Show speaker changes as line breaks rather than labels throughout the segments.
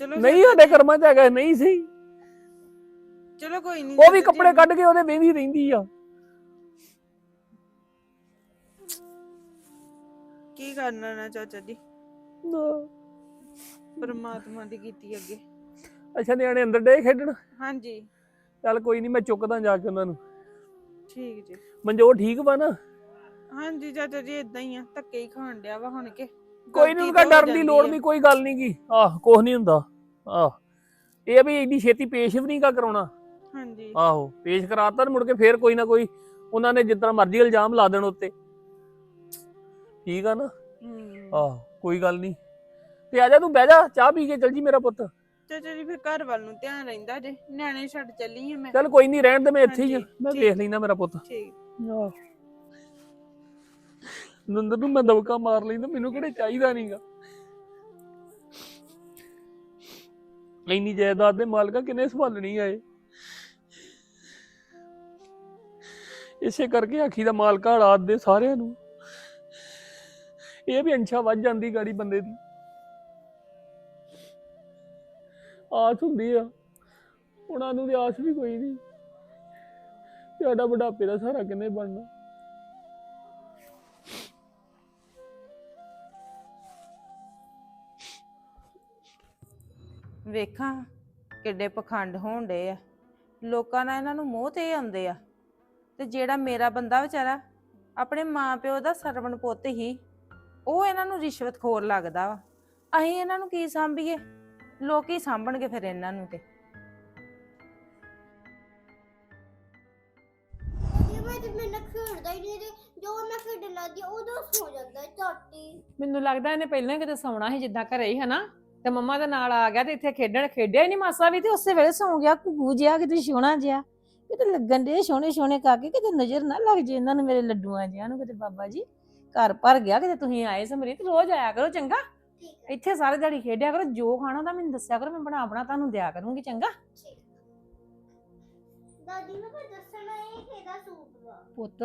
ਚਲੋ
ਨਹੀਂ ਸਾਡੇ ਕਰਮਾਂ 'ਚ ਹੈਗਾ ਨਹੀਂ ਸੀ
ਚਲੋ ਕੋਈ ਨਹੀਂ
ਉਹ ਵੀ ਕੱਪੜੇ ਕੱਢ ਕੇ ਉਹਦੇ ਵੇਂਦੀ ਰਹਿੰਦੀ ਆ।
ਕੀ ਕਰਨਾ ਨਾ ਚਾਚਾ ਜੀ?
ਨਾ।
ਪਰਮਾਤਮਾ ਦੀ ਕੀਤੀ ਅੱਗੇ।
ਅੱਛਾ ਨਿਆਣੇ ਅੰਦਰ ਡੇ ਖੇਡਣ?
ਹਾਂਜੀ।
ਚੱਲ ਕੋਈ ਨਹੀਂ ਮੈਂ ਚੁੱਕਦਾ ਜਾ ਕੇ ਉਹਨਾਂ ਨੂੰ।
ਠੀਕ ਜੀ।
ਮਨਜੋਤ ਠੀਕ ਵਾ ਨਾ?
ਹਾਂਜੀ ਚਾਚਾ ਜੀ ਇਦਾਂ ਹੀ ਆ ਧੱਕੇ ਹੀ ਖਾਣ ਡਿਆ ਵਾ ਹੁਣ ਕੇ।
ਕੋਈ ਨਹੀਂ ਉਹਦਾ ਡਰਨ ਦੀ ਲੋੜ ਨਹੀਂ ਕੋਈ ਗੱਲ ਨਹੀਂ ਗੀ। ਆਹ ਕੁਛ ਨਹੀਂ ਹੁੰਦਾ। ਆਹ ਇਹ ਵੀ ਇੰਨੀ ਛੇਤੀ ਪੇਸ਼ ਵੀ ਨਹੀਂ ਕਾ ਕਰਾਉਣਾ।
ਹਾਂਜੀ।
ਆਹੋ ਪੇਸ਼ ਕਰਾਤਾ ਮੁੜ ਕੇ ਫੇਰ ਕੋਈ ਨਾ ਕੋਈ ਉਹਨਾਂ ਨੇ ਜਿੱਦਾਂ ਮਰਜ਼ੀ ਇਲਜ਼ਾਮ ਲਾ ਦੇਣ ਉੱਤੇ। ਠੀਕ ਆ ਨਾ। ਆਹ ਕੋਈ ਗੱਲ ਨਹੀਂ ਤੇ ਆ ਜਾ ਤੂੰ ਬਹਿ ਜਾ ਚਾਹ ਪੀ ਕੇ ਚੱਲ ਜੀ ਮੇਰਾ ਪੁੱਤ।
ਚਾਚਾ ਜੀ ਫਿਰ ਘਰ ਵੱਲ ਨੂੰ ਧਿਆਨ ਰਹਿੰਦਾ ਜੇ। ਨਿਆਣੇ ਛੱਡ ਚੱਲੀ ਆ ਮੈਂ।
ਚੱਲ ਕੋਈ ਨਹੀਂ ਰਹਿਣ ਦੇ ਮੈਂ ਇੱਥੇ ਹੀ ਮੈਂ। ਵੇਖ ਲੈਣਾ ਮੇਰਾ ਪੁੱਤ।
ਠੀਕ।
ਆਹ। ਨੰਦਰ ਨੂੰ ਮੈਂ ਦਬਕਾ ਮਾਰ ਲੈਂਦਾ, ਮੈਨੂੰ ਕਿਹੜੇ ਚਾਹੀਦਾ ਨਹੀਂਗਾ। ਇੰਨੀ ਜਾਇਦਾਦ ਦੇ ਮਾਲਕਾ ਕਿਨੇ ਸੰਭਾਲਣੀ ਆਏ ਇਸੇ ਕਰਕੇ ਆਖੀ ਦਾ ਮਾਲਕਾ ਔਲਾਦ ਦੇ ਸਾਰਿਆਂ ਨੂੰ। ਇਹ ਵੀ ਅੰਛਾ ਵੱਜ ਜਾਂਦੀ ਗਾੜੀ ਬੰਦੇ ਦੀ। ਆਸ ਹੁੰਦੀ ਆ। ਉਹਨਾਂ ਨੂੰ ਦੀ ਆਸ ਵੀ ਕੋਈ ਨਹੀਂ ਸਾਡਾ ਬੁਢਾਪੇ ਦਾ ਸਾਰਾ ਕਿੰਨੇ ਬਣਨਾ।
ਵੇਖਾਂ ਕਿੱਡੇ ਪਖੰਡ ਹੋਣ ਡੇ ਆ। ਲੋਕਾਂ ਨਾਲ ਇਹਨਾਂ ਨੂੰ ਮੋਹ ਤੇ ਆਉਂਦੇ ਆ। ਤੇ ਜਿਹੜਾ ਮੇਰਾ ਬੰਦਾ ਵਿਚਾਰਾ ਆਪਣੇ ਮਾਪਿਓ ਦਾ ਸਰਵਣ ਪੁੱਤ ਹੀ ਉਹ ਇਹਨਾਂ ਨੂੰ ਰਿਸ਼ਵਤਖੋਰ ਲੱਗਦਾ ਵਾ। ਅਸੀਂ ਇਹਨਾਂ ਨੂੰ ਕੀ ਸਾਂਭੀਏ? ਲੋਕੀ ਸਾਂਭਣਗੇ ਫਿਰ ਇਹਨਾਂ ਨੂੰ ਤੇ।
ਜੇ ਮੈਂ ਤੇ ਮੇਰੇ ਨਾਲ ਖੇਡਦਾ ਹੀ ਨਹੀਂ ਤੇ ਜੋ ਮੈਂ ਖੇਡਣ ਲੱਗਦੀ ਉਦੋਂ ਸੋ ਜਾਂਦਾ ਝਾਟੀ
ਮੈਨੂੰ ਲੱਗਦਾ ਇਹਨੇ ਪਹਿਲਾਂ ਹੀ ਕਿਤੇ ਸੌਣਾ ਸੀ ਜਿੱਦਾਂ ਘਰੇ ਹੀ ਹਨਾ? ਤੇ ਮੰਮਾ ਦੇ ਨਾਲ ਆ ਗਿਆ ਤੇ ਇੱਥੇ ਖੇਡਣ ਖੇਡਿਆ ਹੀ ਨਹੀਂ ਮਾਸਾ ਵੀ ਤੇ ਉਸੇ ਵੇਲੇ ਸੌਂ ਗਿਆ ਕੁਗੂ ਜਿਹਾ ਕਿਤੇ ਸੋਹਣਾ ਜਿਹਾ। ਕਿਤੇ ਲੱਗਣ ਦੇ ਸੋਹਣੇ ਸੋਹਣੇ ਕਾਕੇ ਕਿਤੇ ਨਜ਼ਰ ਨਾ ਲੱਗ ਜੇ ਇਹਨਾਂ ਨੂੰ ਮੇਰੇ ਲੱਡੂਆਂ ਜਿਹਾਂ ਨੂੰ ਕਿਤੇ ਬਾਬਾ ਜੀ। ਘਰ ਭਰ ਗਿਆ ਕਿਤੇ ਤੁਸੀਂ ਆਏ ਸਮਰੀਤ ਰੋਜ਼ ਆਇਆ ਕਰੋ ਚੰਗਾ। ਇੱਥੇ ਸਾਰੇ ਦਿਹਾੜੀ ਖੇਡਿਆ ਕਰੋ ਜੋ ਖਾਣਾ ਤਾਂ ਮੈਨੂੰ ਦੱਸਿਆ ਕਰੋ ਮੈਂ ਬਣਾ ਬਣਾ ਤੁਹਾਨੂੰ ਦਿਆ ਕਰੂੰਗੀ ਚੰਗਾ।
ਠੀਕ। ਦਾਦੀ ਨੂੰ ਕੋਈ ਦੱਸਣਾ ਇਹ ਕਿਹਦਾ ਸੂਟ ਵਾ।
ਪੁੱਤ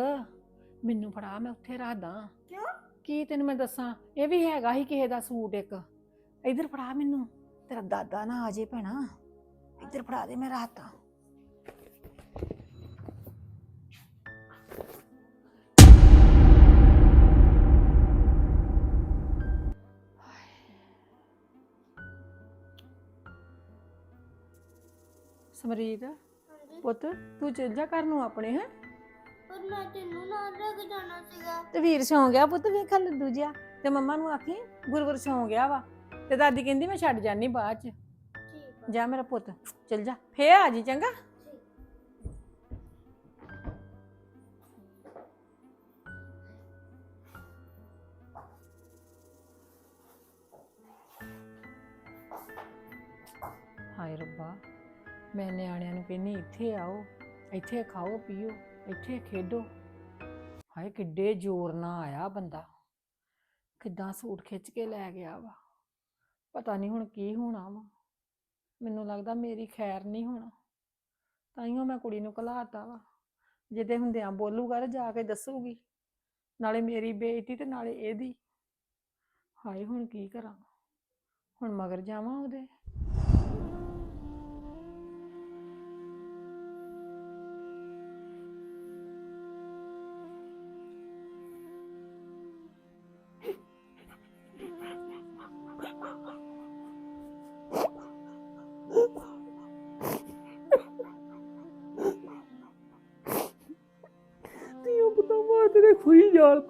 ਮੈਨੂੰ ਫੜਾ ਮੈਂ ਉੱਥੇ ਰੱਖਦਾ।
ਕਿਉਂ?
ਕੀ ਤੈਨੂੰ ਮੈਂ ਦੱਸਾਂ? ਇਹ ਵੀ ਹੈਗਾ ਹੀ ਕਿਸੇ ਦਾ ਸੂਟ ਇੱਕ। ਇਧਰ ਫੜਾ ਮੈਨੂੰ। ਤੇਰਾ ਦਾਦਾ ਨਾ ਆ ਜੇ ਭੈਣਾ। ਇੱਧਰ ਫੜਾ ਦੇ ਮੈਂ ਰਾਤਾ ਸਮਰੀਤ ਪੁੱਤ ਤੂੰ ਚੱਲ ਜਾ ਘਰ ਨੂੰ ਆਪਣੇ ਹੈ?
ਪਰ ਮੈਂ ਤੈਨੂੰ ਨਾਲ ਲੈ ਕੇ ਜਾਣਾ ਸੀਗਾ।
ਤੇ ਵੀਰ ਸੌਂ ਗਿਆ ਪੁੱਤ ਵੇਖ ਲੱਡੂ ਜਿਹਾ ਤੇ ਮੰਮਾ ਨੂੰ ਆਖੀ ਗੁਰਗੁਰ ਸੌਂ ਗਿਆ ਵਾ। ਤੇ ਦਾਦੀ ਕਹਿੰਦੀ ਮੈਂ ਛੱਡ ਜਾਨੀ ਬਾਅਦ ਚ।
ਠੀਕ
ਜਾ ਮੇਰਾ ਪੁੱਤ ਚੱਲ ਜਾ। ਫੇਰ ਆ ਜੀ ਚੰਗਾ? ਹਾਏ ਰੱਬਾ ਮੈਂ ਨਿਆਣਿਆਂ ਨੂੰ ਕਹਿੰਨੀ ਇੱਥੇ ਆਓ ਇੱਥੇ ਖਾਓ ਪੀਓ ਇੱਥੇ ਖੇਡੋ। ਹਾਏ ਕਿੱਡੇ ਜ਼ੋਰ ਨਾਲ ਆਇਆ ਬੰਦਾ। ਕਿੱਦਾਂ ਸੂਟ ਖਿੱਚ ਕੇ ਲੈ ਗਿਆ ਵਾ। ਪਤਾ ਨਹੀਂ ਹੁਣ ਕੀ ਹੋਣਾ ਵਾ। ਮੈਨੂੰ ਲੱਗਦਾ ਮੇਰੀ ਖੈਰ ਨਹੀਂ ਹੋਣਾ। ਤਾਈਓ ਮੈਂ ਕੁੜੀ ਨੂੰ ਘਲਾਤਾ ਵਾ। ਜਿਹਦੇ ਹੁੰਦਿਆਂ ਬੋਲੂਗਾ ਤੇ ਜਾ ਕੇ ਦੱਸੂਗੀ। ਨਾਲੇ ਮੇਰੀ ਬੇਇੱਜ਼ਤੀ ਤੇ ਨਾਲੇ ਇਹਦੀ। ਹਾਏ ਹੁਣ ਕੀ ਕਰਾਂ। ਹੁਣ ਮਗਰ ਜਾਵਾਂ ਉਹਦੇ।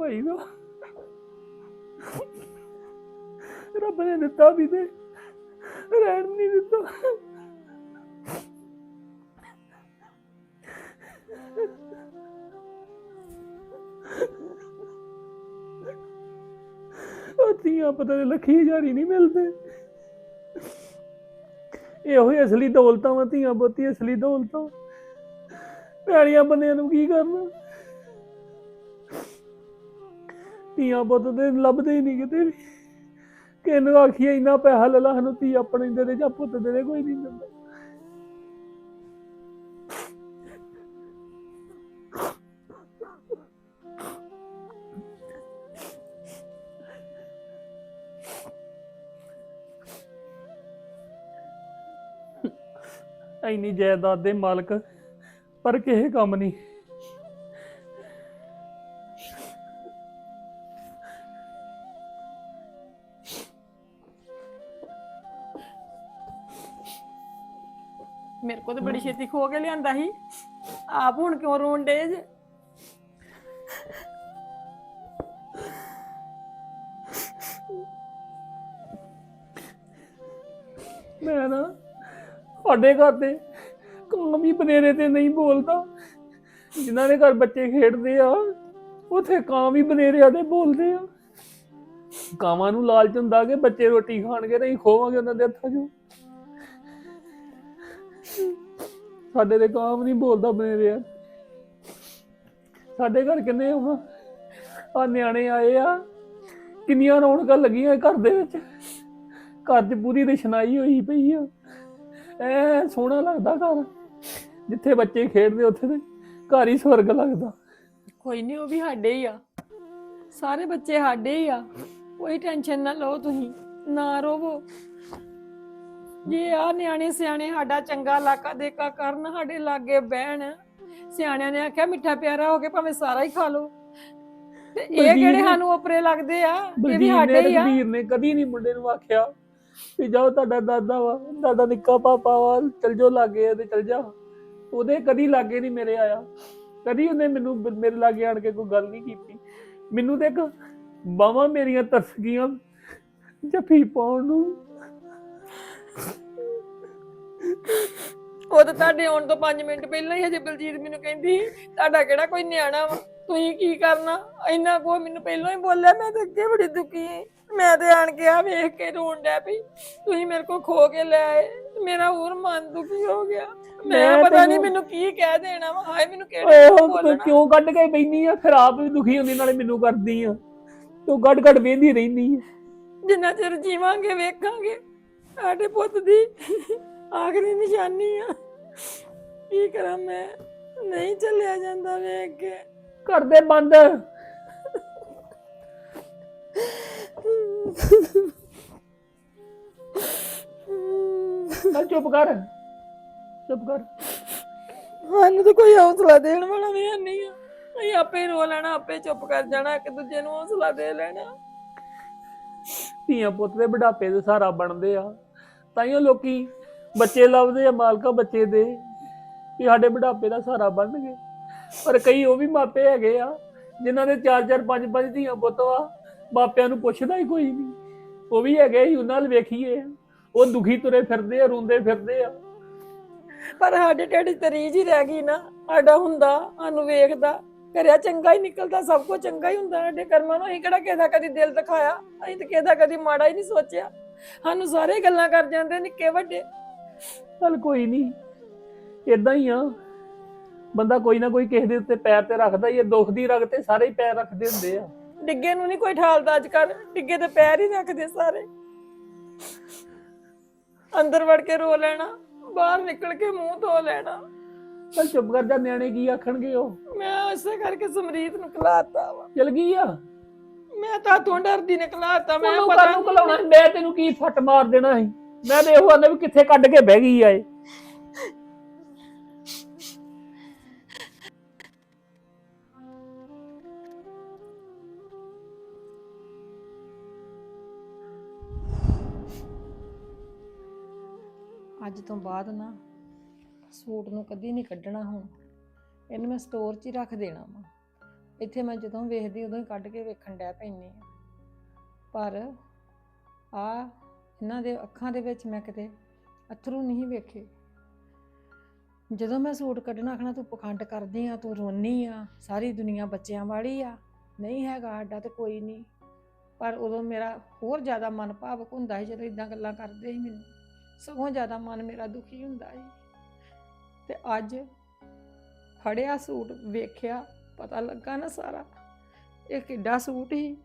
ਭਾਈ ਦਾ ਰੱਬ ਨੇ ਦਿੱਤਾ ਵੀ ਤੇ ਰਹਿਣ ਨਹੀਂ ਦਿੱਤਾ। ਉਹ ਤੀਆਂ ਪਤਾ ਨੇ ਲੱਖੀ ਹਜ਼ਾਰੀ ਨਹੀਂ ਮਿਲਦੇ। ਇਹੋ ਹੀ ਅਸਲੀ ਦੌਲਤਾਂ ਵਾ ਧੀਆਂ ਬੋਤੀ ਅਸਲੀ ਦੌਲਤਾਂ। ਭੈੜੀਆਂ ਬੰਦਿਆਂ ਨੂੰ ਕੀ ਕਰਨਾ? ਧੀਆਂ ਪੁੱਤ ਦੇ ਲੱਭਦੇ ਹੀ ਨਹੀਂ ਕਿਤੇ ਵੀ। ਕਿਹਨੂੰ ਆਖੀਏ ਇੰਨਾ ਪੈਸਾ ਲੈ ਲਾ, ਸਾਨੂੰ ਧੀ ਆਪਣੇ ਦੇ ਦੇ ਜਾਂ ਪੁੱਤ ਦੇ ਦੇ, ਕੋਈ ਨਹੀਂ ਦਿੰਦਾ। ਇੰਨੀ ਜਾਇਦਾਦ ਦੇ ਮਾਲਕ, ਪਰ ਕਿਸੇ ਕੰਮ ਨਹੀਂ
ਬੜੀ ਛੇਤੀ ਖੋ ਕੇ ਲਿਆਂਦਾ ਸੀ। ਆਪ ਹੁਣ ਕਿਉਂ ਰੋਣ ਡੇ ਜੇ?
ਮੈਂ ਨਾ ਸਾਡੇ ਘਰ ਦੇ ਕੰਮ ਹੀ ਬਨੇਰੇ ਤੇ ਨਹੀਂ ਬੋਲਦਾ। ਜਿਨ੍ਹਾਂ ਦੇ ਘਰ ਬੱਚੇ ਖੇਡਦੇ ਆ, ਉਥੇ ਕਾਂ ਵੀ ਬਨੇਰਿਆਂ ਦੇ ਬੋਲਦੇ ਆ। ਕਾਵਾਂ ਨੂੰ ਲਾਲਚ ਹੁੰਦਾ ਕਿ ਬੱਚੇ ਰੋਟੀ ਖਾਣਗੇ, ਨਹੀਂ ਖੋਵਾਂਗੇ ਉਹਨਾਂ ਦੇ ਹੱਥਾਂ 'ਚੋਂ। ਸਾਡੇ ਦੇ ਕਾਂ ਨਹੀਂ ਬੋਲਦਾ ਬਨੇਰਿਆ ਸਾਡੇ ਘਰ ਕਿੰਨੇ ਆ ਆ ਨਿਆਣੇ ਆਏ ਆ। ਕਿੰਨੀਆਂ ਰੌਣਕਾਂ ਲੱਗੀਆਂ ਘਰ ਦੇ ਵਿੱਚ। ਘਰ 'ਚ ਪੂਰੀ ਰਸ਼ਨਾਈ ਹੋਈ ਪਈ ਆ। ਐ ਸੋਹਣਾ ਲੱਗਦਾ ਘਰ। ਜਿੱਥੇ ਬੱਚੇ ਖੇਡਦੇ ਉੱਥੇ ਤੇ ਘਰ ਹੀ ਸਵਰਗ ਲੱਗਦਾ।
ਕੋਈ ਨਹੀਂ, ਉਹ ਵੀ ਸਾਡੇ ਹੀ ਆ। ਸਾਰੇ ਬੱਚੇ ਸਾਡੇ ਹੀ ਆ। ਕੋਈ ਟੈਨਸ਼ਨ ਨਾ ਲਓ ਤੁਸੀਂ। ਨਾ ਰੋਵੋ। ਜੇ ਆ ਨਿਆਣੇ ਸਿਆਣੇ ਸਾਡਾ ਚੰਗਾ ਇਲਾਕਾ ਦੇਖਾ ਕਰਨ ਸਾਡੇ ਲਾਗੇ ਬਹਿਣ। ਸਿਆਣਿਆਂ ਨੇ ਆਖਿਆ ਮਿੱਠਾ ਪਿਆਰਾ ਹੋ ਕੇ ਭਾਵੇਂ ਸਾਰਾ ਹੀ ਖਾ ਲਓ। ਤੇ ਇਹ
ਬਲਜੀਤ ਨੇ-
ਸਾਨੂੰ ਓਪਰੇ ਲੱਗਦੇ ਆ? ਇਹ ਵੀ
ਬਲਜੀਤ ਨੇ
ਸਾਡੇ ਹੀ ਆ।
ਰਘਬੀਰ ਨੇ ਕਦੀ ਨਹੀਂ ਮੁੰਡੇ ਨੂੰ ਆਖਿਆ ਵੀ ਜਾਓ ਤੁਹਾਡਾ ਦਾਦਾ ਵਾ ਦਾਦਾ ਨਿੱਕਾ ਪਾਪਾ ਵਾ ਚਲ ਜਾਓ ਲਾਗੇ ਤੇ ਚਲ ਜਾ। ਉਹਦੇ ਕਦੀ ਲਾਗੇ ਨਹੀਂ ਮੇਰੇ ਆਇਆ। ਕਦੀ ਉਹਨੇ ਮੈਨੂੰ ਬ- ਮੇਰੇ ਲਾਗੇ ਆਣ ਕੇ ਕੋਈ ਗੱਲ ਨਹੀਂ ਕੀਤੀ। ਮੈਨੂੰ ਇੱਕ ਬਾਹਾਂ ਮੇਰੀਆਂ ਤਰਸ ਗਈਆਂ। ਜੱਫੀ ਪਾਉਣ ਨੂੰ
ਉਹ ਤਾਂ ਤੁਹਾਡੇ ਆਉਣ ਤੋਂ 5 ਮਿੰਟ ਪਹਿਲਾਂ ਹੀ ਹਜੇ ਬਲਜੀਤ ਮੈਨੂੰ ਕਹਿੰਦੀ ਤੁਹਾਡਾ ਕਿਹੜਾ ਕੋਈ ਨਿਆਣਾ ਵਾ? ਤੁਸੀਂ ਕੀ ਕਰਨਾ? ਇੰਨਾ ਕੋ ਮੈਨੂੰ ਪਹਿਲਾਂ ਹੀ ਬੋਲਿਆ ਮੈਂ ਤਾਂ ਅੱਗੇ ਬੜੀ ਦੁਖੀ ਆਂ। ਮੈਂ ਤੇ ਆਣ ਕੇ ਆ ਵੇਖ ਕੇ ਰੋਣ ਡੈ ਪਈ ਤੁਸੀਂ ਮੇਰੇ ਕੋ ਖੋ ਕੇ ਲੈ ਆਏ ਮੇਰਾ ਹੋਰ ਮਨ ਦੁਖੀ ਹੋ ਗਿਆ। ਮੈਂ ਪਤਾ ਨਹੀਂ ਮੈਨੂੰ ਕੀ ਕਹਿ ਦੇਣਾ ਵਾ ਹਾਏ ਮੈਨੂੰ ਕਿਹੜੇ
ਉਹ ਤੂੰ ਕਿਉਂ ਕੱਢ ਕੇ ਬੈਣੀ ਆ? ਫਿਰ ਆਪ ਵੀ ਦੁਖੀ ਹੁੰਦੀ ਨਾਲੇ ਮੈਨੂੰ ਕਰਦੀ ਆ। ਤੂੰ ਗੱਡ ਗੱਡ ਵੇਂਦੀ ਰਹਿੰਦੀ ਆ।
ਜਿੰਨਾ ਚਿਰ ਜੀਵਾਂਗੇ ਵੇਖਾਂਗੇ। ਸਾਡੇ ਪੁੱਤ ਦੀ ਆਖਰੀ ਨਿਸ਼ਾਨੀ ਆ। ਕੀ ਕਰਾਂ ਮੈਂ? ਨਹੀਂ ਚੱਲਿਆ ਜਾਂਦਾ ਵੇਖ ਕੇ।
ਘਰ ਦੇ ਬੰਦ। ਚੱਲ ਚੁੱਪ ਕਰ। ਚੁੱਪ ਕਰ।
ਸਾਨੂੰ ਤਾਂ ਕੋਈ ਹੌਸਲਾ ਦੇਣ ਵਾਲਾ ਵੀ ਨਹੀਂ ਆ। ਅਸੀਂ ਆਪੇ ਰੋ ਲੈਣਾ ਆਪੇ ਚੁੱਪ ਕਰ ਜਾਣਾ ਇੱਕ ਦੂਜੇ ਨੂੰ ਹੌਸਲਾ ਦੇ ਲੈਣਾ।
ਧੀਆਂ ਪੁੱਤ ਦੇ ਬੁਢਾਪੇ ਦੇ ਸਹਾਰਾ ਬਣਦੇ ਆ। ਤਾਈਓ ਲੋਕੀ ਬੱਚੇ ਲੱਭਦੇ ਆ, ਮਾਲਕਾ ਬੱਚੇ ਦੇ, ਵੀ ਸਾਡੇ ਬੁਢਾਪੇ ਦਾ ਸਹਾਰਾ ਬਣਨਗੇ। ਪਰ ਕਈ ਉਹ ਵੀ ਮਾਪੇ ਹੈਗੇ ਆ, ਜਿਨ੍ਹਾਂ ਦੇ ਚਾਰ ਚਾਰ, ਪੰਜ ਪੰਜ ਧੀਆਂ ਪੁੱਤ ਆ, ਮਾਪਿਆਂ ਨੂੰ ਪੁੱਛਦਾ ਹੀ ਕੋਈ ਨਹੀਂ। ਉਹ ਵੀ ਹੈਗੇ ਹੀ, ਉਹਨਾਂ ਨਾਲ ਵੇਖੀਏ। ਉਹ ਦੁਖੀ ਤੁਰੇ ਫਿਰਦੇ ਆ, ਰੋਂਦੇ ਫਿਰਦੇ ਆ।
ਪਰ ਸਾਡੇ ਢਿੱਡ 'ਚ ਤਰੀਜ ਹੀ ਰਹਿ ਗਈ ਨਾ। ਸਾਡਾ ਹੁੰਦਾ, ਸਾਨੂੰ ਵੇਖਦਾ ਕਰਿਆ ਚੰਗਾ ਹੀ ਨਿਕਲਦਾ, ਸਭ ਕੁਝ ਚੰਗਾ ਹੀ ਹੁੰਦਾ। ਸਾਡੇ ਕਰਮਾਂ ਨੂੰ ਅਸੀਂ ਕਿਹੜਾ ਕਿਸੇ ਦਾ ਕਦੀ ਦਿਲ ਦਿਖਾਇਆ, ਅਸੀਂ ਤਾਂ ਕਿਸੇ ਦਾ ਕਦੀ ਮਾੜਾ ਹੀ ਨਹੀਂ ਸੋਚਿਆ। ਸਾਨੂੰ ਸਾਰੇ ਗੱਲਾਂ ਕਰ ਜਾਂਦੇ ਨਿੱਕੇ ਵੱਡੇ।
ਚੱਲ ਕੋਈ ਨਹੀਂ ਇਦਾਂ ਹੀ ਆ। ਬੰਦਾ ਕੋਈ ਨਾ ਕੋਈ ਕਿਸੇ ਦੇ ਉੱਤੇ ਪੈਰ ਤੇ ਰੱਖਦਾ ਹੀ ਆ ਦੁੱਖ ਦੀ ਰਗ ਤੇ ਸਾਰੇ ਹੀ ਪੈਰ ਰੱਖਦੇ ਹੁੰਦੇ ਆ।
ਡਿੱਗੇ ਨੂੰ ਨਹੀਂ ਕੋਈ ਠਾਲਦਾ ਅੱਜ ਕੱਲ ਡਿੱਗੇ ਤੇ ਪੈਰ ਹੀ ਰੱਖਦੇ ਸਾਰੇ। ਅੰਦਰ ਵੜ ਕੇ ਰੋ ਲੈਣਾ ਬਾਹਰ ਨਿਕਲ ਕੇ ਮੂੰਹ ਧੋ ਲੈਣਾ।
ਚੱਲ ਚੁੱਪ ਕਰ ਜਾ ਨਿਆਣੇ ਕੀ ਆਖਣਗੇ ਉਹ?
ਮੈਂ ਇਸੇ ਕਰਕੇ ਸਮਰੀਤ ਨੂੰ ਖਲਾਤਾ ਵਾ।
ਚਲ ਗਈ ਆ?
ਮੈਂ ਤਾਂ ਤੋਂ ਡਰਦੀ ਨੇ ਖਲਾਤਾ ਮੈਂ
ਉਹਨੂੰ
ਪਤਾ
ਕਾਹਨੂੰ ਕਲਾਉਣਾ ਸੀ? ਮੈਂ ਤੈਨੂੰ ਕੀ ਫੱਟ ਮਾਰ ਦੇਣਾ ਸੀ? ਮੈਂ ਤੇ ਇਹੋ ਆਂਦਾ ਵੀ ਕਿੱਥੇ ਕੱਢ ਕੇ ਬਹਿ ਗਈ ਆ ਇਹ।
ਅੱਜ ਤੋਂ ਬਾਅਦ ਨਾ ਸੂਟ ਨੂੰ ਕਦੀ ਨਹੀਂ ਕੱਢਣਾ ਹੁਣ। ਇਹਨੂੰ ਮੈਂ ਸਟੋਰ 'ਚ ਹੀ ਰੱਖ ਦੇਣਾ ਵਾ। ਇੱਥੇ ਮੈਂ ਜਦੋਂ ਵੇਖਦੀ ਉਦੋਂ ਹੀ ਕੱਢ ਕੇ ਵੇਖਣ ਡੈ ਪੈਂਦੀ ਆ ਪਰ ਆ ਇਹਨਾਂ ਦੇ ਅੱਖਾਂ ਦੇ ਵਿੱਚ ਮੈਂ ਕਿਤੇ ਅਥਰੂ ਨਹੀਂ ਵੇਖੇ। ਜਦੋਂ ਮੈਂ ਸੂਟ ਕੱਢਣਾ ਆਖਣਾ ਤੂੰ ਪਖੰਡ ਕਰਦੀ ਆ, ਤੂੰ ਰੋਨੀ ਆ, ਸਾਰੀ ਦੁਨੀਆ ਬੱਚਿਆਂ ਵਾਲੀ ਆ, ਨਹੀਂ ਹੈਗਾ ਸਾਡਾ ਤੇ ਕੋਈ ਨਹੀਂ। ਪਰ ਉਦੋਂ ਮੇਰਾ ਹੋਰ ਜ਼ਿਆਦਾ ਮਨ ਭਾਵਕ ਹੁੰਦਾ ਸੀ ਜਦੋਂ ਇਦਾਂ ਗੱਲਾਂ ਕਰਦੇ ਸੀ ਮੈਨੂੰ। ਸਗੋਂ ਜ਼ਿਆਦਾ ਮਨ ਮੇਰਾ ਦੁਖੀ ਹੁੰਦਾ ਸੀ। ਤੇ ਅੱਜ ਫੜਿਆ ਸੂਟ, ਵੇਖਿਆ ਪਤਾ ਲੱਗਾ ਨਾ ਸਾਰਾ। ਇਹ ਕਿੱਡਾ ਸੂਟ ਸੀ।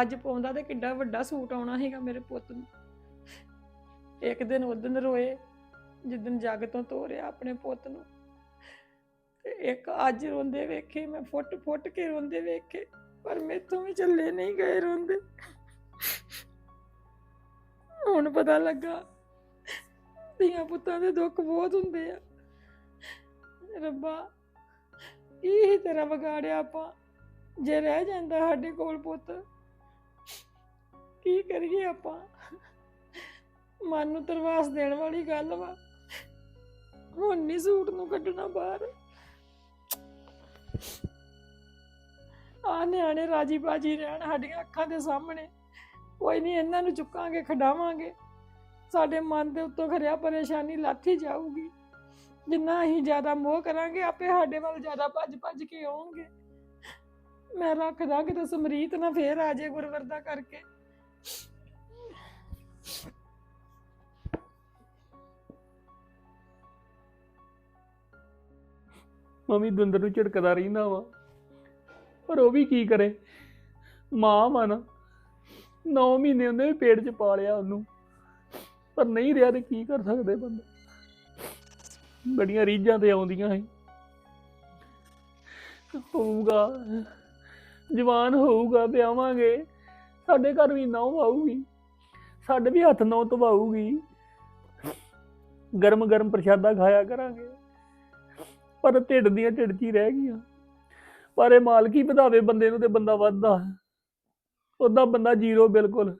ਅੱਜ ਪਾਉਂਦਾ ਤੇ ਕਿੱਡਾ ਵੱਡਾ ਸੂਟ ਆਉਣਾ ਸੀਗਾ ਮੇਰੇ ਪੁੱਤ ਨੂੰ। ਇੱਕ ਦਿਨ ਉਦਨ ਰੋਏ ਜਿੱਦਨ ਜੱਗ ਤੋਂ ਤੋਰਿਆ ਆਪਣੇ ਪੁੱਤ ਨੂੰ। ਤੇ ਇੱਕ ਅੱਜ ਰੋਂਦੇ ਵੇਖੇ, ਮੈਂ ਫੁੱਟ ਫੁੱਟ ਕੇ ਰੋਂਦੇ ਵੇਖੇ, ਪਰ ਮੇਥੋਂ ਵੀ ਚੱਲੇ ਨਹੀਂ ਗਏ ਰੋਂਦੇ। ਹੁਣ ਪਤਾ ਲੱਗਾ, ਧੀਆਂ ਪੁੱਤਾਂ ਦੇ ਦੁੱਖ ਬਹੁਤ ਹੁੰਦੇ ਆ। ਰੱਬਾ ਕੀ ਹੀ ਤਰ੍ਹਾਂ ਵਿਗਾੜਿਆ ਆਪਾਂ। ਜੇ ਰਹਿ ਜਾਂਦਾ ਸਾਡੇ ਕੋਲ ਪੁੱਤ, ਕੀ ਕਰੀਏ ਆਪਾਂ? ਮਨ ਨੂੰ ਤਰਵਾਸ ਦੇਣ ਵਾਲੀ ਗੱਲ ਵਾ। ਹੁਣ ਨਹੀਂ ਸੂਟ ਨੂੰ ਕੱਢਣਾ ਬਾਹਰ। ਆ ਨਿਆਣੇ ਰਾਜੀ ਬਾਜੀ ਰਹਿਣ ਸਾਡੀਆਂ ਅੱਖਾਂ ਦੇ ਸਾਹਮਣੇ। ਕੋਈ ਨਹੀਂ ਇਹਨਾਂ ਨੂੰ ਚੁੱਕਾਂਗੇ, ਖਡਾਵਾਂਗੇ। ਸਾਡੇ ਮਨ ਦੇ ਉੱਤੋਂ ਖਰਿਆ ਪਰੇਸ਼ਾਨੀ ਲਾਥੀ ਜਾਊਗੀ। ਜਿੰਨਾ ਅਸੀਂ ਜ਼ਿਆਦਾ ਮੋਹ ਕਰਾਂਗੇ, ਆਪੇ ਸਾਡੇ ਵੱਲ ਜ਼ਿਆਦਾ ਭੱਜ ਭੱਜ ਕੇ ਆਉਣਗੇ। ਮੈਂ ਰੱਖਦਾ ਕਿ ਸਮਰੀਤ ਨਾ ਫੇਰ ਆ ਜੇ ਗੁਰਵਰਦਾ ਕਰਕੇ।
ਮੰਮੀ ਦੰਦਰ ਨੂੰ ਝਿੜਕਦਾ ਰਹਿੰਦਾ ਵਾ। ਪਰ ਉਹ ਵੀ ਕੀ ਕਰੇ? ਮਾਂ ਵਾ ਨਾ। 9 ਮਹੀਨੇ ਉਹਨੇ ਵੀ ਪੇਟ 'ਚ ਪਾਲਿਆ ਉਹਨੂੰ। ਪਰ ਨਹੀਂ ਰਿਹਾ ਤੇ ਕੀ ਕਰ ਸਕਦੇ ਬੰਦਾ? ਬੜੀਆਂ ਰੀਝਾਂ ਤੇ ਆਉਂਦੀਆਂ ਸੀ। ਹੋਊਗਾ, ਜਵਾਨ ਹੋਊਗਾ, ਵਿਆਹਾਂਗੇ, ਸਾਡੇ ਘਰ ਵੀ ਨੌ ਆਊਗੀ, ਸਾਡੇ ਵੀ ਹੱਥ ਨੌ ਧਵਾਊਗੀ। ਗਰਮ ਗਰਮ ਪ੍ਰਸ਼ਾਦਾ ਖਾਇਆ ਕਰਾਂਗੇ। ਪਰ ਢਿੱਡ ਦੀਆਂ ਢਿੱਡ 'ਚ ਹੀ ਰਹਿ ਗਈਆਂ। ਪਰ ਇਹ ਮਾਲਕ ਹੀ ਵਧਾਵੇ ਬੰਦੇ ਨੂੰ ਤੇ ਬੰਦਾ ਵੱਧਦਾ। ਉਹਦਾ ਬੰਦਾ ਜ਼ੀਰੋ ਬਿਲਕੁਲ।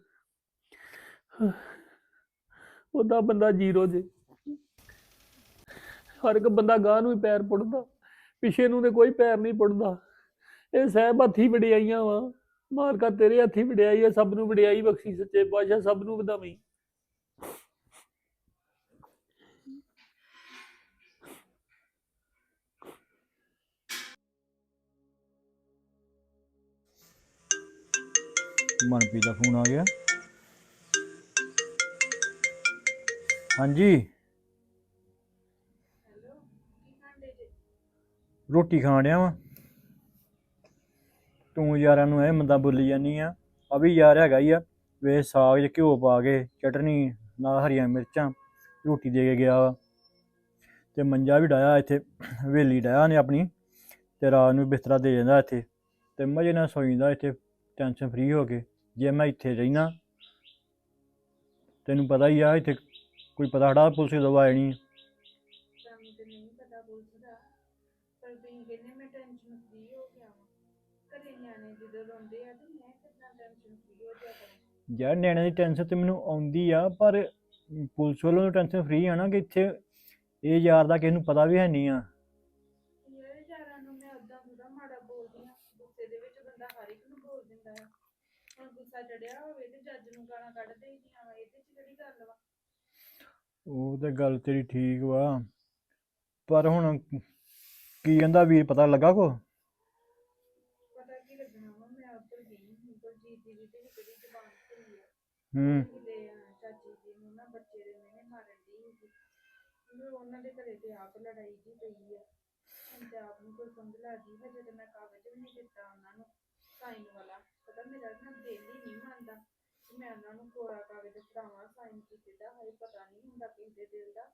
ਉਹਦਾ ਬੰਦਾ ਜ਼ੀਰੋ ਜੇ। ਹਰ ਇੱਕ ਬੰਦਾ ਗਾਂ ਨੂੰ ਹੀ ਪੈਰ ਪੁੱਟਦਾ, ਪਿਛੇ ਨੂੰ ਤੇ ਕੋਈ ਪੈਰ ਨਹੀਂ ਪੁੱਟਦਾ। ਇਹ ਸਹਿਬ ਹੱਥੀ ਵਡਿਆਈਆਂ ਵਾ। ਮਾਲਕਾ ਤੇਰੇ ਹੱਥੀ ਵਡਿਆਈ ਹੈ ਸਭ ਨੂੰ ਵਡਿਆਈ ਬਖਸ਼ੀ, ਸੱਚੇ ਪਾਤਸ਼ਾਹ ਸਭ ਨੂੰ ਵਧਾਵੀਂ।
ਮਨਪ੍ਰੀਤ ਦਾ ਫੋਨ ਆ ਗਿਆ। ਹਾਂਜੀ। ਰੋਟੀ ਖਾਣ ਡਿਆ ਵਾ। ਤੂੰ ਯਾਰਾਂ ਨੂੰ ਐ ਮੰਦਾ ਬੋਲੀ ਜਾਨੀ ਆ। ਆ ਵੀ ਯਾਰ ਹੈਗਾ ਹੀ ਆ। ਵੇ ਸਾਗ 'ਚ ਘਿਓ ਪਾ ਕੇ, ਚਟਨੀ, ਨਾਲ ਹਰੀਆਂ ਮਿਰਚਾਂ, ਰੋਟੀ ਦੇ ਕੇ ਗਿਆ ਵਾ। ਤੇ ਮੰਜਾ ਵੀ ਡਾਇਆ ਇੱਥੇ, ਹਵੇਲੀ ਡਾਇਆ ਨੇ ਆਪਣੀ। ਤੇ ਰਾਤ ਨੂੰ ਬਿਸਤਰਾ ਦੇ ਜਾਂਦਾ ਇੱਥੇ। ਤੇ ਮਜੇ ਨਾਲ ਸੌਂਦਾ ਇੱਥੇ ਟੈਨਸ਼ਨ ਫ੍ਰੀ ਹੋ ਕੇ। ਜੇ ਮੈਂ ਇੱਥੇ ਰਹਿਣਾ, ਤੈਨੂੰ ਪਤਾ ਹੀ ਆ, ਇੱਥੇ ਕੋਈ ਪਤਾ ਹੜਾ ਪੁਲਿਸ ਜਦੋਂ ਆ ਜਾਣੀ
ਸਾਨੂੰ ਤੇ ਨਹੀਂ ਪਤਾ ਪੁਲਿਸ ਦਾ ਪਰ ਤੁਸੀਂ ਕਹਿੰਦੇ ਮੈਂ ਟੈਨਸ਼ਨ ਫ੍ਰੀ ਹੋ ਗਿਆ ਵਾਂ। ਘਰੇ ਨਿਆਣੇ ਜਦੋਂ ਰੋਂਦੇ ਆ ਤੇ ਮੈਂ ਕਿੰਨਾ ਟੈਨਸ਼ਨ ਫ੍ਰੀ ਹੋ ਜਾ ਕਰਾਂ।
ਯਾਰ ਨਿਆਣਿਆਂ ਦੀ ਟੈਨਸ਼ਨ ਤੇ ਮੈਨੂੰ ਆਉਂਦੀ ਆ ਪਰ ਪੁਲਿਸ ਵੱਲੋਂ ਟੈਨਸ਼ਨ ਫ੍ਰੀ ਆ ਨਾ ਕਿ ਇੱਥੇ ਇਹ ਯਾਰ ਦਾ ਕਿਸੇ ਨੂੰ ਪਤਾ ਵੀ ਹੈ ਨਹੀਂ ਆ।
ਯਾਰ ਯਾਰਾਂ ਨੂੰ ਮੈਂ ਉਦਾਂ ਥੋੜਾ ਮਾੜਾ ਬੋਲਦੀ ਆ ਗੁੱਸੇ ਦੇ ਵਿੱਚ ਬੰਦਾ ਹਰ ਇੱਕ ਨੂੰ ਬੋਲ ਦਿੰਦਾ ਹੈ ਹੁਣ ਗੁੱਸਾ ਚੜਿਆ ਹੋਵੇ ਤੇ ਜੱਜ ਨੂੰ ਗਾਲਾਂ ਕੱਢਦੇ ਹੀ ਦੀਆਂ ਵਾ ਇਹਦੇ ਚ ਕਿਹੜੀ ਗੱਲ ਵਾ?
ਉਹ ਤੇ ਗੱਲ ਤੇਰੀ ਠੀਕ ਵਾ ਪਰ ਹੁਣ ਕੀ ਕਹਿੰਦਾ ਵੀਰ ਪਤਾ ਲੱਗਾ ਕੋ?
ਪਤਾ ਕੀ ਲੱਗਣਾ ਵਾ ਮੈਂ ਉੱਧਰ ਗਈ ਸੀ ਬਲਜੀਤ ਦੀ ਵੀ ਤੇ ਕਿਹੜੀ ਜ਼ਬਾਨ ਖੁੱਲੀ ਆ।
ਹੂੰ।
ਕਿਤੇ ਚਾਚੀ ਜੀ ਨੂੰ ਨਾ ਬੱਚੇ ਦੇ ਮੈਨੇ ਮਾਰਨ ਦੀ ਸੀ। ਵੀ ਉਹਨਾਂ ਦੇ ਘਰੇ ਤੇ ਆਪ ਲੜਾਈ ਜੀ ਪਈ ਆ। ਹੁਣ ਤੇ ਆਪ ਨੂੰ ਕੋਈ ਸਮਝ ਲੱਗਦੀ ਹਜੇ ਤੇ ਮੈਂ ਕਾਗਜ਼ ਵੀ ਨਹੀਂ ਦਿੱਤਾ ਉਹਨਾਂ ਨੂੰ। ਸਾਈਨ ਵਾਲਾ ਪਤਾ ਮੇਰਾ ਨਾ ਦਿਲ ਹੀ ਨਹੀਂ ਮੰਨਦਾ ਕਿ ਮੈਂ ਉਹਨਾਂ ਨੂੰ ਕੋਰਾ ਕਾਗਜ਼ ਫੜਾਵਾਂ ਸਾਈਨ ਕੀਤੇ ਦਾ ਹਜੇ ਪਤਾ ਨਹੀਂ ਹੁੰਦਾ ਕਿਸੇ ਦੇ ਦਿਲ ਦਾ।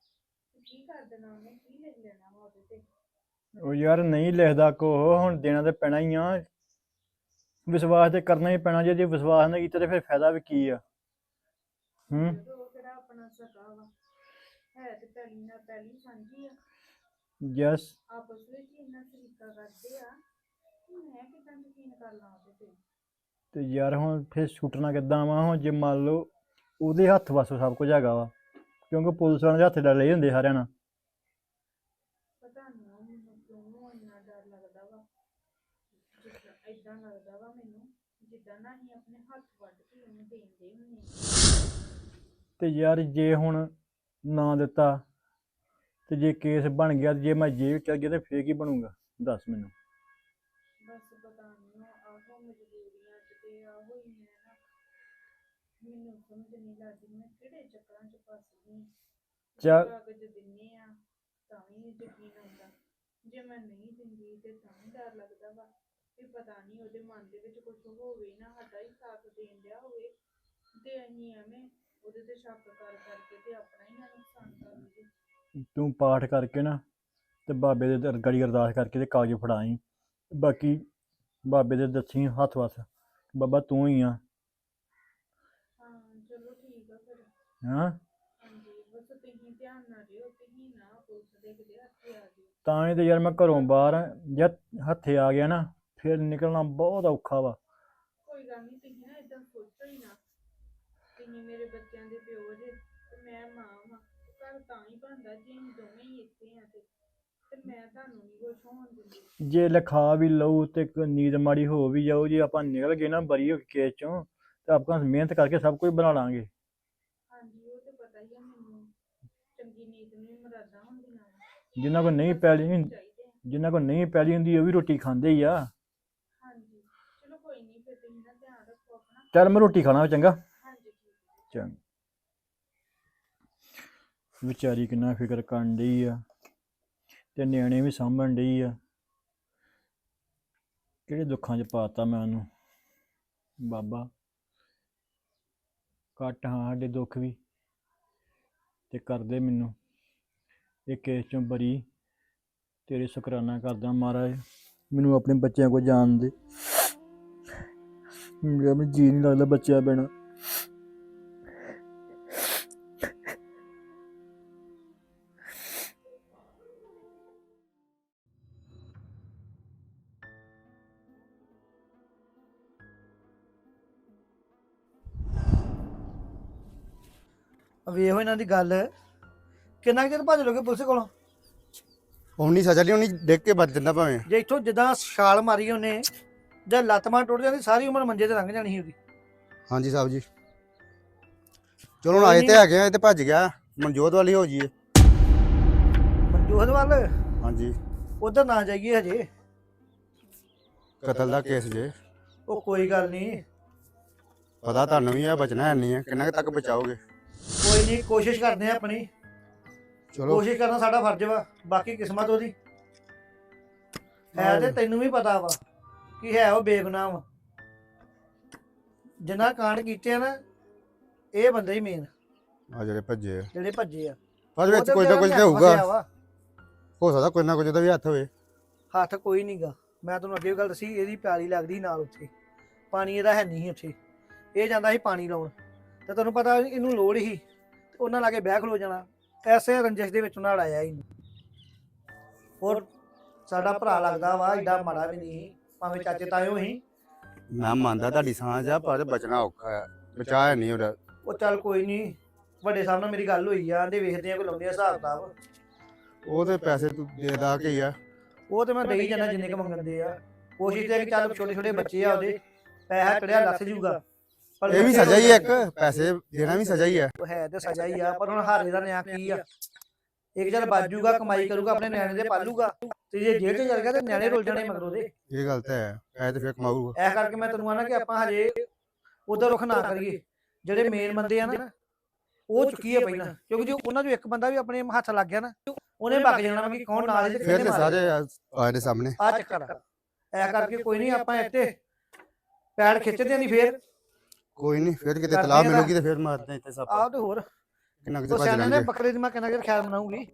ਕਿ ਕੀ ਕਰ ਦੇਣਾ ਉਹਨੇ ਕੀ ਲਿਖ ਲੈਣਾ ਵਾ ਉਹਦੇ ਤੇ?
ਉਹ ਯਾਰ ਨਹੀਂ ਲਿਖਦਾ ਕੋ ਹੁਣ ਦੇਣਾ ਤੇ ਪੈਣਾ ਹੀ ਆ। ਵਿਸ਼ਵਾਸ ਤੇ ਕਰਨਾ ਹੀ ਪੈਣਾ ਜੇ ਜੇ ਵਿਸ਼ਵਾਸ ਨਾ ਕੀਤਾ ਤੇ ਫਿਰ ਫਾਇਦਾ ਵੀ ਕੀ ਆ? ਹੂੰ?
ਜਦੋਂ ਉਹ ਕਿਹੜਾ ਆਪਣਾ ਸਕਾ ਵਾ? ਹੈ ਤੇ ਪਹਿਲੀ ਨਾਲ ਪਹਿਲੀ ਸਾਂਝੀ ਆ।
ਯੈਸ।
ਆਪਸ ਵਿੱਚ ਹੀ ਇੰਨਾ ਤਰੀਕਾ ਕਰਦੇ ਆ ਕਿ ਮੈਂ ਕਿਦਾਂ ਯਕੀਨ ਕਰ ਲਾਂ ਉਹਦੇ ਤੇ।
ਤੇ ਯਾਰ ਹੁਣ ਫਿਰ ਛੁੱਟਣਾ ਕਿੱਦਾਂ ਵਾ? ਹੁਣ ਜੇ ਮੰਨ ਲਓ ਉਹਦੇ ਹੱਥ ਵੱਸ ਸਭ ਕੁਝ ਹੈਗਾ ਵਾ ਕਿਉਂਕਿ ਪੁਲਿਸ ਵਾਲਿਆਂ ਦੇ ਹੱਥ ਡਰ ਲਏ ਹੁੰਦੇ ਸਾਰਿਆਂ ਨਾਲ
ਪਤਾ ਨਹੀਂ ਮੈਨੂੰ ਕਿਉਂ ਇੰਨਾ ਡਰ ਲੱਗਦਾ ਵਾ ਜਿੱਦਾਂ ਏਦਾਂ ਲੱਗਦਾ ਵਾ ਮੈਨੂੰ ਜਿੱਦਾਂ ਨਾ ਹੀ ਆਪਣੇ ਹੱਥ ਵੱਢ ਕੇ ਉਹਨੂੰ ਦੇਂਦੇ ਹੁੰਦੇ ਆ।
ਤੇ ਯਾਰ ਜੇ ਹੁਣ ਨਾ ਦਿੱਤਾ ਤੇ ਜੇ ਕੇਸ ਬਣ ਗਿਆ ਤੇ ਜੇ ਮੈਂ ਜੇਲ੍ਹ ਚ ਗਿਆ ਤੇ ਫੇਰ ਕੀ ਬਣੂਗਾ? ਦੱਸ ਮੈਨੂੰ।
ਬਸ ਪਤਾ ਨਹੀਂ ਆਹੋ ਮਜਬੂਰੀਆਂ ਚ ਤੇ ਆਹੋ ਹੀ ਮੈਂ ਨਾ ਮੈਨੂੰ ਸਮਝ ਨਹੀਂ ਲੱਗਦੀ ਮੈਂ ਕਿਹੜੇ ਚੱਕਰਾਂ ਚ ਫਸ ਗਈ।
ਚੱਲ-
ਕਾਗਜ਼ ਦਿੰਨੇ ਆ ਤਾਂ ਵੀ ਯਕੀਨ ਆਉਂਦਾ। ਜੇ ਮੈਂ ਨਹੀਂ ਦਿੰਦੀ ਤੇ ਤਾਂ ਵੀ ਡਰ ਲੱਗਦਾ ਵਾ। ਵੀ ਪਤਾ ਨਹੀਂ ਉਹਦੇ ਮਨ ਦੇ ਵਿੱਚ ਕੁਝ ਹੋਵੇ ਨਾ ਸਾਡਾ ਹੀ ਸਾਥ ਦੇਣ ਡਿਆ ਹੋਵੇ। ਤੇ ਅਸੀਂ ਐਵੇਂ ਉਹਦੇ ਤੇ ਸ਼ੱਕ ਕਰ ਕਰਕੇ ਤੇ ਆਪਣਾ ਹੀ ਨਾ ਨੁਕਸਾਨ ਕਰ ਲਈਏ।
ਤੂੰ ਪਾਠ ਕਰਕੇ ਨਾ ਤੇ ਬਾਬੇ ਦੇ ਦਰ- ਗੜੀ ਅਰਦਾਸ ਕਰਕੇ ਤੇ ਕਾਗਜ਼ ਫੜਾਈ। ਬਾਕੀ ਬਾਬੇ ਦੇ ਦੱਸੀ ਹੱਥ ਵੱਸ। ਬਾਬਾ ਤੂੰ ਹੀ ਆ।
ਹਾਂ ਚਲੋ ਠੀਕ ਆ ਫਿਰ।
ਹਾਂ?
ਹਾਂਜੀ ਬਸ ਤੁਸੀਂ ਤੁਸੀਂ ਧਿਆਨ ਨਾਲ ਰਿਓ ਤੁਸੀਂ ਨਾ ਪੁਲਿਸ ਦੇ ਕਿਤੇ ਹੱਥੇ ਆ ਜਿਓ।
ਤਾਂ ਹੀ ਤੇ ਯਾਰ ਮੈਂ ਘਰੋਂ ਬਾਹਰ ਆਂ, ਜਦ ਹੱਥੇ ਆ ਗਿਆ ਨਾ ਫਿਰ ਨਿਕਲਣਾ ਬਹੁਤ ਔਖਾ ਵਾ
ਕੋਈ ਗੱਲ ਨਹੀਂ ਤੁਸੀਂ ਨਾ ਇਦਾਂ ਸੋਚੋ ਹੀ ਨਾ ਤੁਸੀਂ ਮੇਰੇ ਬੱਚਿਆਂ ਦੇ ਪਿਓ ਜੇ ਤੇ ਮੈਂ ਮਾਂ ਵਾਂ ਘਰ ਤਾਂ ਹੀ ਬਣਦਾ ਜੇ ਅਸੀਂ ਦੋਵੇਂ ਹੀ ਇੱਥੇ ਆ ਤੇ ਤੇ ਮੈਂ ਤੁਹਾਨੂੰ ਨਹੀਂ ਕੁਛ ਹੋਣ ਦਿੰਦੀ
ਜੇ ਲਿਖਾ ਵੀ ਲਊ ਤੇ ਕ- ਨੀਂਦ ਮਾੜੀ ਹੋ ਵੀ ਜਾਊ ਜੇ ਆਪਾਂ ਨਿਕਲ ਗਏ ਨਾ ਬਰੀ ਹੋ ਕੇ ਕੇਸ ਚੋਂ ਤਾਂ ਆਪਾਂ ਮਿਹਨਤ ਕਰਕੇ ਸਭ ਕੁਝ ਬਣਾ ਲਾਂਗੇ
ਹਾਂਜੀ ਉਹ ਤੇ ਪਤਾ ਹੀ ਆ ਮੈਨੂੰ ਚੰਗੀ ਨੀਤ ਨੂੰ ਮਰਾਦਾ ਹੁੰਦੀਆਂ।
ਜਿਨ੍ਹਾਂ ਕੋਲ ਨਹੀਂ ਪੈਲੀ
ਚਾਹੀਦੇ ਆ।
ਜਿਨ੍ਹਾਂ ਕੋਲ ਨਹੀਂ ਪੈਲੀ ਹੁੰਦੀ ਉਹ ਵੀ ਰੋਟੀ ਖਾਂਦੇ ਹੀ ਆ
ਹਾਂਜੀ ਚਲੋ ਕੋਈ ਨਹੀਂ ਫਿਰ ਤੁਸੀਂ ਨਾ ਧਿਆਨ ਰੱਖੋ ਆਪਣਾ
ਚੱਲ ਮੈਂ ਰੋਟੀ ਖਾਣਾ ਚੰਗਾ। ਚੰਗਾ। ਵਿਚਾਰੀ ਕਿੰਨਾ ਫਿਕਰ ਕਰਨ ਡਈ ਆ ਤੇ ਨਿਆਣੇ ਵੀ ਸਾਂਭਣ ਡਈ ਆ। ਕਿਹੜੇ ਦੁੱਖਾਂ 'ਚ ਪਾਤਾ ਮੈਂ ਉਹਨੂੰ? ਬਾਬਾ ਕੱਟ ਹਾਂ ਸਾਡੇ ਦੁੱਖ ਵੀ ਤੇ ਕਰਦੇ ਮੈਨੂੰ। ਇਹ ਕੇਸ ਚੋਂ ਬਰੀ ਤੇਰੇ ਸ਼ੁਕਰਾਨਾ ਕਰਦਾ ਮਹਾਰਾਜ ਮੈਨੂੰ ਆਪਣੇ ਬੱਚਿਆਂ ਕੋ ਜਾਣ ਦੇ। ਮੇਰਾ ਵੀ ਜੀ ਨਹੀਂ ਲੱਗਦਾ ਬੱਚਿਆਂ ਬਿਨਾਂ।
ਵੇਖੋ ਇਹਨਾਂ ਦੀ ਗੱਲ ਕਿੰਨਾ ਕੁ ਚਿਰ ਭੱਜ ਲੋਗੇ ਪੁਲਿਸ ਕੋਲੋਂ?
ਉਨੀ ਸਜ਼ਾ ਲਈ ਉਨੀ ਦੇਖ ਕੇ ਬਚ ਜਾਂਦਾ ਭਾਵੇਂ।
ਜੇ ਇੱਥੋਂ ਜਿੱਦਾਂ ਛਾਲ ਮਾਰੀ ਉਹਨੇ ਜਾਂ ਲੱਤ ਟੁੱਟ ਜਾਂਦੀ ਸਾਰੀ ਉਮਰ ਮੰਜੇ ਤੇ ਲੰਘ ਜਾਣੀ ਸੀ ਉਹਦੀ।
ਹਾਂਜੀ ਸਾਹਿਬ ਜੀ। ਚਲੋ ਹੁਣ ਆਏ ਤੇ ਹੈਗੇ ਆ ਇਹ ਤੇ ਭੱਜ ਗਿਆ। ਮਨਜੋਤ ਵਾਲੀ ਹੋ ਜੀਏ
ਮਨਜੋਤ ਵੱਲ?
ਹਾਂਜੀ।
ਉਧਰ ਨਾ ਜਾਈਏ ਹਜੇ।
ਕਤਲ ਦਾ ਕੇਸ ਜੇ।
ਉਹ ਕੋਈ ਗੱਲ ਨਹੀਂ
ਪਤਾ ਤੁਹਾਨੂੰ ਵੀ ਆ ਬਚਣਾ ਹੈ ਨਹੀਂ ਹੈ ਕਿੰਨਾ ਕੁ ਤੱਕ ਬਚਾਓਗੇ?
ਕੋਈ ਨਹੀਂ ਕੋਸ਼ਿਸ਼ ਕਰਦੇ ਆ ਆਪਣੀ।
ਚਲੋ।
ਕੋਸ਼ਿਸ਼ ਕਰਨਾ ਸਾਡਾ ਫਰਜ਼ ਵਾ। ਬਾਕੀ ਕਿਸਮਤ ਉਹਦੀ। ਹੈ ਤੇ ਤੈਨੂੰ ਵੀ ਪਤਾ ਵਾ। ਕਿ ਹੈ ਉਹ ਬੇਗੁਨਾਹ ਵਾ? ਜਿੰਨਾ ਕਾਂਡ ਕੀਤੇ ਆ ਨਾ ਇਹ ਬੰਦੇ ਹੀ ਮੇਨ
ਆ। ਜਿਹੜੇ ਭੱਜੇ ਆ।
ਜਿਹੜੇ ਭੱਜੇ ਆ।
ਪਰ ਵਿੱਚ
ਉਹਦੇ
ਕੁਝ ਨਾ ਕੁਝ
ਵਿਚਾਰਾ
ਤੇ ਹੋਊਗਾ।
ਫਸਿਆ ਵਾ।
ਹੋ ਸਕਦਾ ਕੋਈ ਨਾ ਕੁਝ ਦਾ ਵੀ ਹੱਥ ਹੋਵੇ।
ਹੱਥ ਕੋਈ ਨਹੀਂਗਾ ਮੈਂ ਤੁਹਾਨੂੰ ਅੱਗੇ ਵੀ ਗੱਲ ਦੱਸੀ ਇਹਦੀ ਪਿਆਲੀ ਲੱਗਦੀ ਨਾਲ ਉੱਥੇ। ਪਾਣੀ ਇਹਦਾ ਹੈ ਨਹੀਂ ਉੱਥੇ। ਇਹ ਜਾਂਦਾ ਸੀ ਪਾਣੀ ਲਾਉਣ। ਤੇ ਤੁਹਾਨੂੰ ਪਤਾ ਇਹਨੂੰ ਲੋੜ ਹੀ ਉਹਨਾਂ ਲਾਗੇ ਬਹਿ ਖਲੋ ਜਾਣਾ। ਐਸੇ ਰੰਜਿਸ਼ ਦੇ ਵਿੱਚ ਨਾਲ ਆਇਆ ਇਹਨੂੰ। ਹੋਰ ਸਾਡਾ ਭਰਾ ਲੱਗਦਾ ਵਾ ਏਡਾ ਮਾੜਾ ਵੀ ਨਹੀਂ ਭਾਵੇਂ ਚਾਚੇ ਤਾਇਓ ਹੀ
ਮੈਂ ਮੰਨਦਾ ਤੁਹਾਡੀ ਸਾਂਝ ਆ ਪਰ ਬਚਣਾ ਔਖਾ ਹੈ। ਬਚਾਇਆ ਨਹੀਂ ਉਹਦਾ।
ਉਹ ਚੱਲ ਕੋਈ ਨਹੀਂ ਵੱਡੇ ਸਾਹਿਬ ਨਾਲ ਮੇਰੀ ਗੱਲ ਹੋਈ ਆ ਆਂਦੇ ਵੇਖਦੇ ਆ ਕੋਈ ਲਾਉਂਦੇ ਆ ਹਿਸਾਬ ਕਿਤਾਬ।
ਉਹਦੇ ਪੈਸੇ ਤੂੰ ਦੇ ਦਾ ਕੇ ਆ।
ਉਹ ਤੇ ਮੈਂ ਦੇਈ ਜਾਣਾ ਜਿੰਨੇ ਕ ਮੰਗਦੇ ਆ। ਕੋਸ਼ਿਸ਼ ਤੇ ਆ ਕਿ ਚੱਲ ਛੋਟੇ ਛੋਟੇ ਬੱਚੇ ਆ ਉਹਦੇ ਪੈਸਾ ਚੜਿਆ ਲੱਥ ਜੂਗਾ। ਪਰ
ਇਹ ਵੀ ਸਜ਼ਾ ਹੀ ਇੱਕ ਪੈਸੇ ਦੇਣਾ ਵੀ ਸਜ਼ਾ ਹੀ
ਉਹ ਹੈ ਤੇ ਸਜ਼ਾ ਹੀ ਆ ਪਰ ਹੁਣ ਹਾਰੇ ਦਾ ਨਿਆਂ ਕੀ ਆ? ਇੱਕ ਜਣ ਬਾਜੂਗਾ ਕਮਾਈ ਕਰੂਗਾ ਆਪਣੇ ਨਿਆਣੇ ਦੇ ਪਾਲੂਗਾ। ਤੇ ਜੇ ਜੇਲ੍ਹ 'ਚ ਚਲ ਗਿਆ ਤੇ ਨਿਆਣੇ ਰੁੱਲ ਜਾਣੇ ਮਗਰੋਂ ਦੇ।
ਇਹ ਗੱਲ ਤਾਂ ਹੈ ਪੈਸੇ ਤੇ ਫਿਰ ਕਮਾਊਗਾ।
ਐ ਕਰਕੇ ਮੈਂ ਤੈਨੂੰ ਆਣਾ ਕਿ ਆਪਾਂ ਹਜੇ ਉਧਰ ਰੁਖ ਨਾ ਕਰੀਏ। ਜਿਹੜੇ ਮੇਨ ਬੰਦੇ ਆ ਨਾ ਉਹ ਚੁੱਕੀਏ ਪਹਿਲਾਂ। ਕਿਉਂਕਿ ਜੇ ਉਹਨਾਂ ਚੋਂ ਇੱਕ ਬੰਦਾ ਵੀ ਆਪਣੇ ਹੱਥ ਲੱਗ ਗਿਆ ਨਾ ਉਹਨੇ ਭੱਗ ਜਾਣਾ ਕਿ ਕੌਣ ਨਾਲ ਇਹਦੇ
ਫਿਰ ਤੇ। ਸਾਰੇ ਆਏ ਨੇ ਸਾਹਮਣੇ।
ਆ ਚੱਕਰ ਆ। ਐ ਕਰਕੇ ਕੋਈ ਨਹੀਂ ਆਪਾਂ ਇੱਥੇ ਪੈੜ ਖਿੱਚਦੇ ਨਹੀਂ ਫੇਰ।
ਕੋਈ ਨਹੀਂ ਫਿਰ ਕਿਤੇ
ਕਰਦੇ
ਤਲਾਹ
ਆ ਤਾਂ-
ਮਿਲੂਗੀ ਤੇ ਫਿਰ ਮਾਰਦੇ ਇੱਥੇ ਸੱਪ।
ਆਹ ਤੇ ਹੋਰ।
ਕਿੰਨਾ ਕੁ
ਉਹ
ਭੱਜ
ਸਿਆਣੇ ਨੇ
ਲੈਣਗੇ
ਬੱਕਰੇ ਦੀ ਮੈਂ ਕਿੰਨਾ ਕੁ ਖਿਆਲ ਬਣਾਉਂਗੀ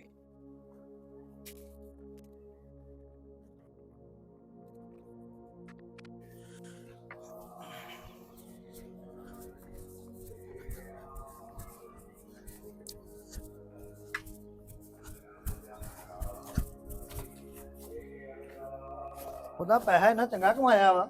ਉਹਦਾ ਪੈਸਾ ਇਹਨਾਂ ਚੰਗਾ ਕਮਾਇਆ ਵਾ।